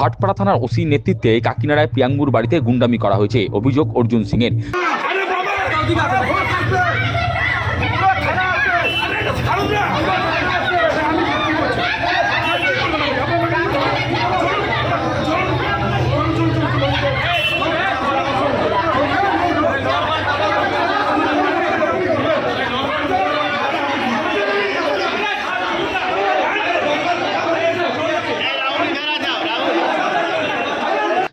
ভাটপাড়া থানার ওসি নেতৃত্বে কাকিনাড়ায় প্রিয়াঙ্গুর বাড়িতে গুন্ডামি করা হয়েছে। অভিযোগ অর্জুন সিং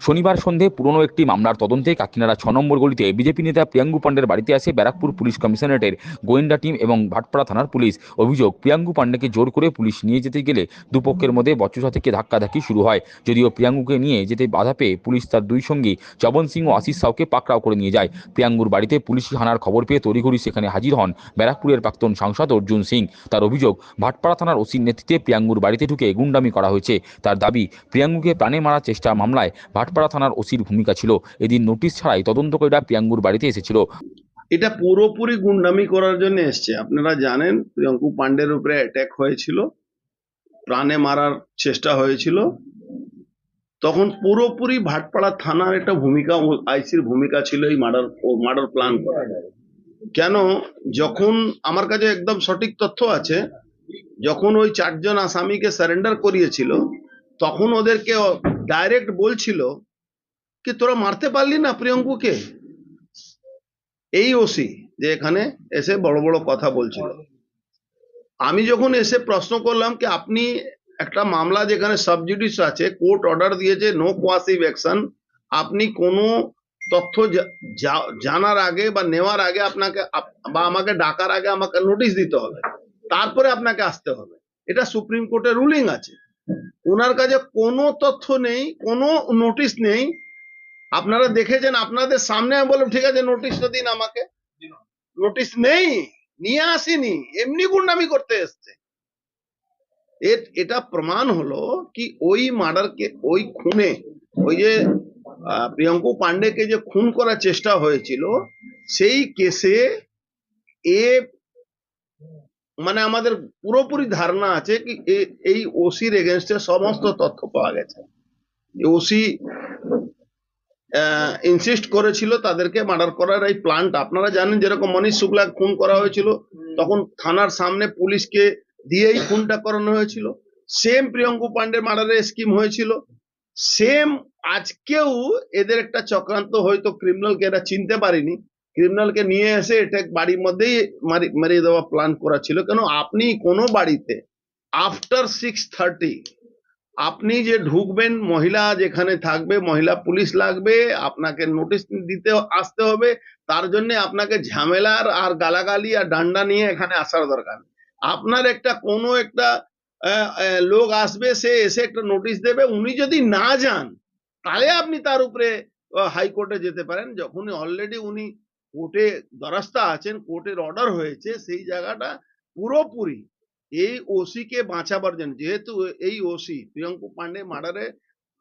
শনিবার সন্ধে পুরনো একটি মামলার তদন্তে কাকিনাড়া ছ নম্বর গলিতে বিজেপি নেতা প্রিয়াঙ্গু পান্ডের বাড়িতে আসে ব্যারাকপুর পুলিশ কমিশনারেটের গোয়েন্দা টিম এবং ভাটপাড়া থানার পুলিশ। অভিযোগ, প্রিয়াঙ্গু পান্ডেকে জোর করে পুলিশ নিয়ে যেতে গেলে দুপক্ষের মধ্যে বচসা থেকে ধাক্কাধাক্কি শুরু হয়। যদিও প্রিয়াঙ্গুকে নিয়ে যেতে বাধা পেয়ে পুলিশ তার দুই সঙ্গী চবন সিং ও আশিস সাউকে পাকড়াও করে নিয়ে যায়। প্রিয়াঙ্গুর বাড়িতে পুলিশি হানার খবর পেয়ে তড়িঘড়ি সেখানে হাজির হন ব্যারাকপুরের প্রাক্তন সাংসদ অর্জুন সিং। তার অভিযোগ, ভাটপাড়া থানার ওসির নেতৃত্বে প্রিয়াঙ্গুর বাড়িতে ঢুকে গুন্ডামি করা হয়েছে। তার দাবি, প্রিয়াঙ্গুকে প্রাণে মারার চেষ্টা মামলায় ভাটপাড়া থানার ওসির ভূমিকা ছিল। এদিন নোটিশ ছাড়াই তদন্তকারীরা প্রিয়াঙ্গুর বাড়িতে এসেছিল। এটা পুরোপুরি গুন্ডামি করার জন্য এসছে। আপনারা জানেন, প্রিয়াঙ্কু পান্ডের উপরে অ্যাট্যাক হয়েছিল, প্রাণে মারার চেষ্টা হয়েছিল। তখন পুরোপুরি ভাটপাড়া থানার একটা ভূমিকা, আইসির ভূমিকা ছিল এই মার্ডার মার্ডার প্ল্যান করা। কেন? যখন আমার কাছে একদম সঠিক তথ্য আছে, যখন ওই চারজন আসামিকে সারেন্ডার করিয়েছিল, তখন ওদেরকে ডাইরেক্ট বলছিল কি তোরা মারতে পারলি না প্রিয়ঙ্কুকে? এই ওসি যে এখানে এসে বড় বড় কথা বলছিল। আমি যখন এসে প্রশ্ন করলাম কি আপনি একটা মামলা যেখানে সাবজুডিস আছে কোর্ট অর্ডার দিয়েছে নো কোয়াসিভ অ্যাকশন আপনি কোনো তথ্য জানার আগে বা নেওয়ার আগে আপনাকে বা আমাকে ডাকার আগে আমাকে নোটিশ দিতে হবে। তারপরে আপনাকে আসতে হবে। এটা সুপ্রিম কোর্টের রুলিং আছে। ওনার কাছে কোনো তথ্য নেই, কোনো নোটিশ নেই আপনারা দেখেছেন আপনাদের সামনে আমি বললাম ঠিক আছে নোটিশটা দিন আমাকে। নোটিশ নেই নিয়ে আসেনি এমনি গুন্ডামি করতে এসছে। এটা প্রমাণ হলো কি ওই মার্ডারকে ওই খুনে ওই যে প্রিয়ঙ্কু পান্ডেকে যে খুন করার চেষ্টা হয়েছিল সেই কেসে এ মানে আমাদের পুরোপুরি ধারণা আছে কি এই ওসির এগেনস্টে সমস্ত তথ্য পাওয়া গেছে। ওসি ইনসিস্ট করেছিল তাদেরকে মার্ডার করার এই প্ল্যানটা আপনারা জানেন যেরকম মনীষ শুক্লা খুন করা হয়েছিল, তখন থানার সামনে পুলিশকে দিয়েই খুনটা করানো হয়েছিল। সেম প্রিয়ঙ্কু পান্ডের মার্ডারের স্কিম হয়েছিল। সেম আজকেও এদের একটা চক্রান্ত হয়তো ক্রিমিনালকে এরা চিনতে পারেনি। ক্রিমিনালকে নিয়ে এসে এটা বাড়ির মধ্যেই মারি- মারিয়ে দেওয়া প্ল্যান করা ছিল। কেন? আপনি কোনো বাড়িতে আফটার সিক্স থার্টি আপনি যে ঢুকবেন, মহিলা যেখানে থাকবে, মহিলা পুলিশ লাগবে, আপনাকে নোটিশ দিতে আসতে হবে, তার জন্য আপনাকে ঝামেলার আর গালাগালি আর ডান্ডা নিয়ে এখানে আসার দরকার আপনার একটা কোনো একটা লোক আসবে, সে এসে একটা নোটিশ দেবে, উনি যদি না যান, তাহলে আপনি তার উপরে হাইকোর্টে যেতে পারেন। যখনই অলরেডি উনি কোর্টে দ্বারস্থা আছেন কোর্টের অর্ডার হয়েছে, সেই জায়গাটা পুরোপুরি এই ওসি কে বাঁচাবার জন্য, যেহেতু এই ওসি প্রিয়ঙ্কু পান্ডে মার্ডারে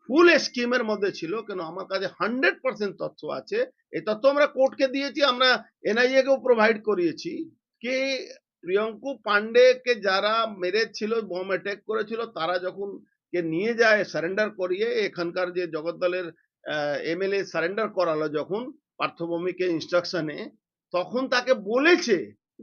ফুল স্কিমের মধ্যে ছিল, কেন আমার কাছে হান্ড্রেড পার্সেন্ট তথ্য আছে। এই তথ্য আমরা কোর্টকে দিয়েছি, আমরা এনআইএ কেও প্রোভাইড করিয়েছি। কি প্রিয়ঙ্কু পান্ডেকে যারা মেরেছিল বোম অ্যাটাক করেছিল, তারা যখন কে নিয়ে যায় সারেন্ডার করিয়ে, এখানকার যে জগদ্দলের এমএলএ সারেন্ডার করালো যখন পার্থভূমিকে ইনস্ট্রাকশনে তখন তাকে বলেছে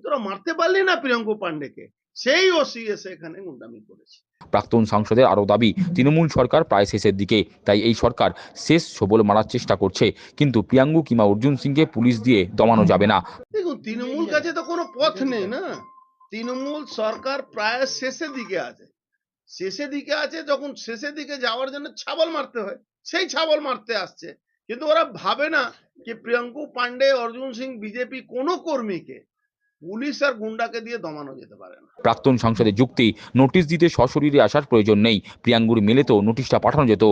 তোরা মারতে পারলি না প্রিয়ঙ্কু পান্ডেকে। সেই ওসি এসে এখানে গুন্ডামি করেছে। প্রাক্তন সাংসদের আরও দাবি তৃণমূল সরকার প্রায় শেষের দিকে তাই এই সরকার শেষ সবল মারার চেষ্টা করছে। কিন্তু প্রিয়াঙ্গু কিংবা অর্জুন সিংকে পুলিশ দিয়ে দমানো যাবে না। দেখুন তৃণমূল কাছে তো কোনো পথ নেই না। তৃণমূল সরকার প্রায় শেষের দিকে আছে। শেষের দিকে আছে যখন শেষের দিকে যাওয়ার জন্য ছাবল মারতে হয় সেই ছাবল মারতে আসছে। কিন্তু ওরা ভাবে না যে প্রিয়াঙ্কু পান্ডে অর্জুন সিং বিজেপি কোনো কর্মীকে পুলিশ আর গুন্ডাকে দিয়ে দমানো যেতে পারে না। প্রাক্তন সাংসদের যুক্তি নোটিশ দিতে সশরীরে আসার প্রয়োজন নেই। প্রিয়াঙ্গুর মেলে তো নোটিশটা পাঠানো যেত।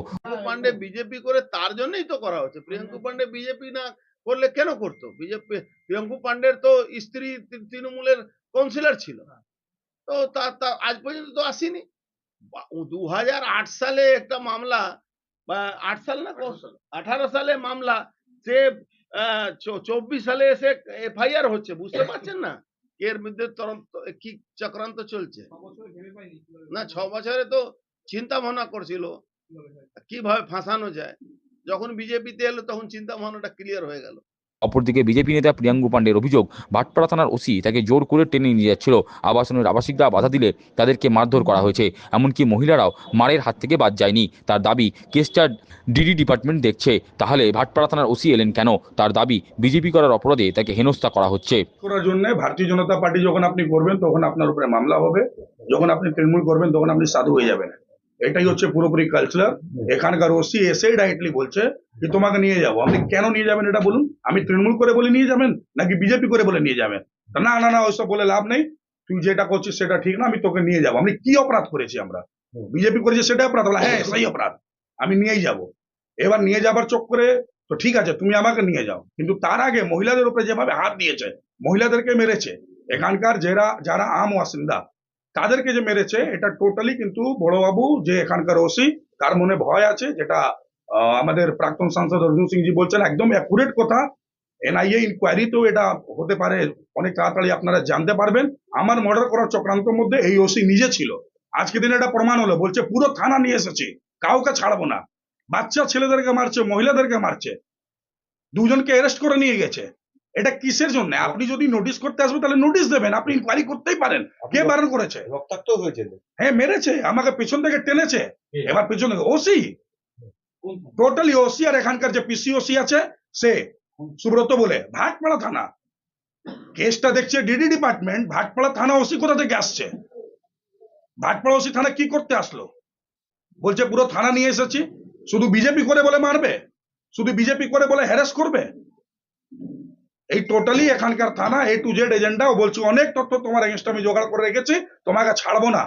পান্ডে বিজেপি করে তার জন্যই তো করা হচ্ছে। প্রিয়ঙ্কু পান্ডে বিজেপি না করলে কেন করতো? বিজেপি প্রিয়ঙ্কু পান্ডের তো স্ত্রী তৃণমূলের কাউন্সিলর ছিল। তো তা তা আজ পর্যন্ত তো আসেনি। দু হাজার আট সালে একটা মামলা বা আট সাল না আঠারো সালে মামলা সে চব্বিশ সালে এসে এফআইআর হচ্ছে, বুঝতে পারছেন না? এর মধ্যে কি চক্রান্ত চলছে? না, ছ বছরে তো চিন্তা ভাবনা করছিল, কীভাবে ফাঁসানো যায়? যখন বিজেপিতে এলো তখন চিন্তা ভাবনাটা ক্লিয়ার হয়ে গেল। অপরদিকে বিজেপি নেতা প্রিয়াঙ্গু পাণ্ডের অভিযোগ ভাটপাড়া থানার ওসি তাকে জোর করে টেনে নিয়ে যাচ্ছিল। আবাসনের আবাসিকরা বাধা দিলে তাদেরকে মারধর করা হয়েছে। এমনকি মহিলারাও মারের হাত থেকে বাদ যায়নি। তার দাবি কেসটা ডিডি ডিপার্টমেন্ট দেখছে। তাহলে ভাটপাড়া থানার ওসি এলেন কেন? তার দাবি, বিজেপি করার অপরাধে তাকে হেনস্থা করা হচ্ছে। করার জন্য ভারতীয় জনতা পার্টি যখন আপনি করবেন, তখন আপনার উপরে মামলা হবে। যখন আপনি তৃণমূল করবেন, তখন আপনি সাধু হয়ে যাবেন। এটাই হচ্ছে পুরোপুরি কালচার এখানকার ওসি এসে ডাইরেক্টলি বলছে যে তোমাকে নিয়ে যাব। আপনি কেন নিয়ে যাবেন এটা বলুন? আমি তৃণমূল করে বলে নিয়ে যাবেন নাকি বিজেপি করে বলে নিয়ে যাবেন? না না না ওইসব বলে লাভ নেই। তুই যেটা করছিস সেটা ঠিক না আমি তোকে নিয়ে যাব। আমি কি অপরাধ করেছি আমরা? বিজেপি করেছে সেটা অপরাধ। বলে হ্যাঁ সেই অপরাধ। আমি নিয়েই যাব। এবার নিয়ে যাবার চক্করে তো ঠিক আছে তুমি আমাকে নিয়ে যাও। কিন্তু তার আগে মহিলাদের উপরে যেভাবে হাত দিয়েছে মহিলাদেরকে মেরেছে এখানকার যারা যারা আম বাসিন্দা তাদেরকে যে মেরেছে, এটা টোটালি কিন্তু বড়বাবু, যে এখানকার ওসি তার মনে ভয় আছে, যেটা আমাদের প্রাক্তন সাংসদ অর্জুন সিং জি বলছেন, একদম অ্যাকুরেট কথা। এনআইএ ইনকোয়ারি তো এটা হতে পারে, অনেক তাড়াতাড়ি আপনারা জানতে পারবেন। আমার মর্ডার করার চক্রান্তের মধ্যে এই ওসি নিজে ছিল। আজকে দিনে এটা প্রমাণ হলো, বলছে পুরো থানা নিয়ে এসেছি, কাউকে ছাড়বো না। বাচ্চা ছেলেদেরকে মারছে, মহিলাদেরকে মারছে, দুজনকে অ্যারেস্ট করে নিয়ে গেছে। এটা কিসের জন্য? আপনি যদি নোটিশ করতে আসবেন তাহলে নোটিশ দেবেন। আপনি ইনকোয়ারি করতেই পারেন। কে বারণ করেছে? রক্তাক্ত হয়েছে হ্যাঁ মেরেছে। আমাকে পেছন থেকে টেনেছে। এবার পেছন থেকে ওসি টোটালি ওসি আর এখানকার যে পিসি ওসি আছে সে সুব্রত বলে ভাটপাড়া থানা। কেসটা দেখছে ডিডি ডিপার্টমেন্ট ভাটপাড়া থানা ওসি কোথা থেকে আসছে? ভাটপাড়া ওসি থানা কি করতে আসলো? বলছে পুরো থানা নিয়ে এসেছি। শুধু বিজেপি করে বলে মারবে? শুধু বিজেপি করে বলে হ্যারাস করবে? এই টোটালি এখানকার থানা এ টু জেড এজেন্ডা ও বলছে অনেক তথ্য তোমার এগেনস্ট আমি জোগাড় করে রেখেছি তোমাকে ছাড়বো না।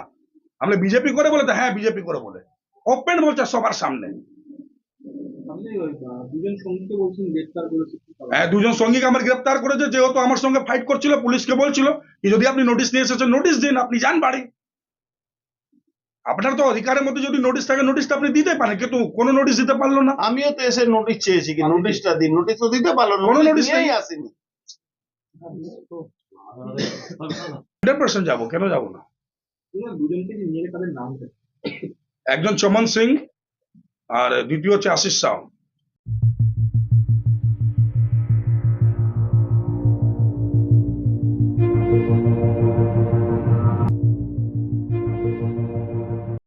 আমরা বিজেপি করে বলে তো হ্যাঁ বিজেপি করে বলে। ওপেন বলছে সবার সামনে? হ্যাঁ, দুজন সঙ্গীকে আমার গ্রেপ্তার করেছে যেহেতু আমার সঙ্গে ফাইট করছিল পুলিশকে বলছিল যদি আপনি নোটিশ নিয়ে এসেছেন নোটিশ দিন আপনি যান বাড়ি। আপনার তো অধিকারের মধ্যে যদি নোটিশ থাকে নোটিশটা আপনি দিতে পারেন কিন্তু কোনো নোটিশ দিতে পারল না। আমিও তো এসে নোটিশ চেয়েছি কি নোটিশটা দিন নোটিশ তো দিতে পারল কোনো নোটিশ নেই। আসেনি। হান্ড্রেড পার্সেন্ট যাব কেন যাব না? না, দুজনকে নিয়ে তাদের নাম একজন চমন সিং আর দ্বিতীয় হচ্ছে আশিস সাউ।